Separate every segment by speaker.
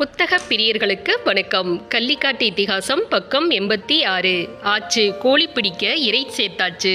Speaker 1: புத்தக பிரியர்களுக்கு வணக்கம். கள்ளிக்காட்டு இத்திகாசம் பக்கம் எண்பத்தி ஆறு. ஆச்சு கோழி பிடிக்க இறை சேர்த்தாச்சு.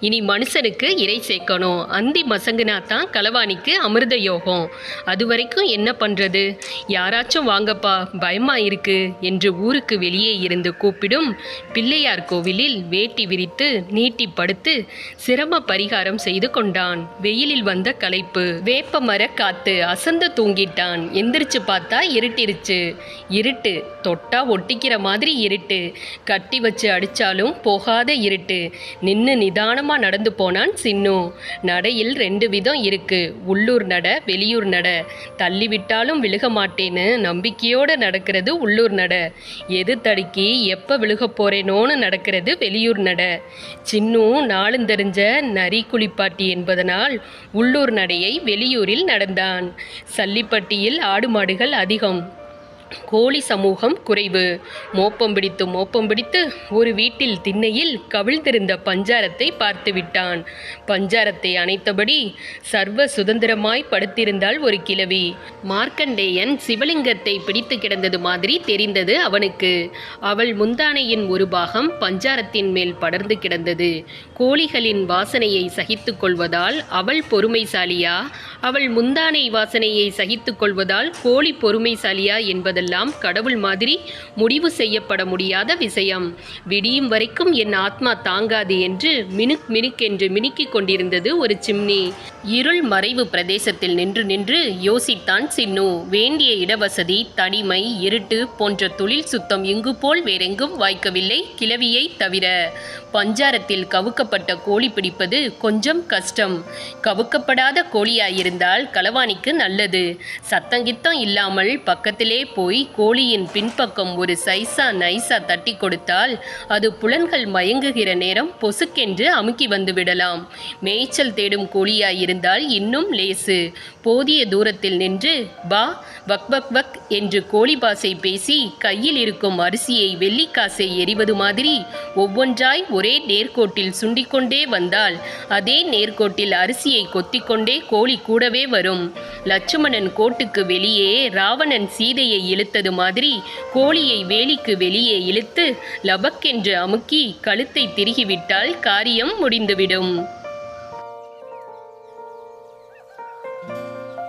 Speaker 1: இனி மனுஷனுக்கு இறை சேர்க்கணும். அந்தி மசங்குனா தான் களவாணிக்கு அமிர்த யோகம். அது வரைக்கும் என்ன பண்ணுறது யாராச்சும் வாங்கப்பா பயமா இருக்கு என்று ஊருக்கு வெளியே இருந்து கூப்பிடும் பிள்ளையார் கோவிலில் வேட்டி விரித்து நீட்டி படுத்து சிரம பரிகாரம் செய்து கொண்டான். வெயிலில் வந்த களைப்பு வேப்ப மர காத்து அசந்து தூங்கிட்டான். எந்திரிச்சு பார்த்தா இருட்டிருச்சு இருட்டு. தொட்டா ஒட்டிக்கிற மாதிரி இருட்டு. கட்டி வச்சு அடித்தாலும் போகாத இருட்டு. நின்று நிதானமாக நடந்து போனான் சின்னு. நடையில் ரெண்டு விதம் இருக்கு. உள்ளூர் நட வெளியூர் நட. தள்ளி விட்டாலும் விழுக மாட்டேன்னு நம்பிக்கையோடு நடக்கிறது உள்ளூர் நட. எது தடுக்கி எப்போ விழுக போகிறேனோன்னு நடக்கிறது வெளியூர் நட. சின்னு நாளும் தெரிஞ்ச நரி குளிப்பாட்டி என்பதனால் உள்ளூர் நடையை வெளியூரில் நடந்தான். சல்லிப்பட்டியில் ஆடு மாடுகள் அதிகம். கோழி சமூகம் குறைவு. மோப்பம் பிடித்து மோப்பம் பிடித்து ஒரு வீட்டில் திண்ணையில் கவிழ்ந்திருந்த பஞ்சாரத்தை பார்த்து விட்டான். பஞ்சாரத்தை அணைத்தபடி சர்வ சுதந்திரமாய் படுத்திருந்தாள் ஒரு கிழவி. மார்க்கண்டேயன் சிவலிங்கத்தை பிடித்து கிடந்தது மாதிரி தெரிந்தது அவனுக்கு. அவள் முந்தானையின் ஒரு பாகம் பஞ்சாரத்தின் மேல் படர்ந்து கிடந்தது. கோழிகளின் வாசனையை சகித்துக் கொள்வதால் அவள் பொறுமைசாலியா? அவள் முந்தானை வாசனையை சகித்துக் கொள்வதால் கோழி பொறுமைசாலியா என்பதெல்லாம் கடவுள் மாதிரி முடிவு செய்யப்பட முடியாத விஷயம். விடியும் வரைக்கும் என் ஆத்மா தாங்காது என்று மினுக் மினுக் என்று மினுக்கிக் கொண்டிருந்தது ஒரு சிம்னி. இருள் மறைவு பிரதேசத்தில் நின்று நின்று யோசித்தான் சின்னு. வேண்டிய இடவசதி தனிமை இருட்டு போன்ற தொழில் சுத்தம் இங்கு போல் வேறெங்கும் வாய்க்கவில்லை கிளவியை தவிர. பஞ்சாரத்தில் கவுக்கப்பட்ட கோழி பிடிப்பது கொஞ்சம் கஷ்டம். கவுக்கப்படாத இருந்தால் களவாணிக்கு நல்லது. சத்தங்கித்தம் இல்லாமல் பக்கத்திலே போய் கோழியின் பின்பக்கம் ஒரு சைஸா நைஸா தட்டி கொடுத்தால் அது புலன்கள் மயங்குகிற நேரம் பொசுக்கென்று அமுக்கி வந்து விடலாம். மேய்ச்சல் தேடும் கோழியாயிருந்தால் இன்னும் லேசு. போதிய தூரத்தில் நின்று பா வக் வக் வக் என்று கோழி பாசை பேசி கையில் இருக்கும் அரிசியை வெள்ளிக்காசை எறிவது மாதிரி ஒவ்வொன்றாய் ஒரே நேர்கோட்டில் சுண்டிக்கொண்டே வந்தால் அதே நேர்கோட்டில் அரிசியை கொத்திக்கொண்டே கோழி கூடவே வரும். லட்சுமணன் கோட்டுக்கு வெளியே ராவணன் சீதையை இழுத்தது மாதிரி கோழியை வேலிக்கு வெளியே இழுத்து லபக்கென்று அமுக்கி கழுத்தை திருகிவிட்டால் காரியம் முடிந்துவிடும்.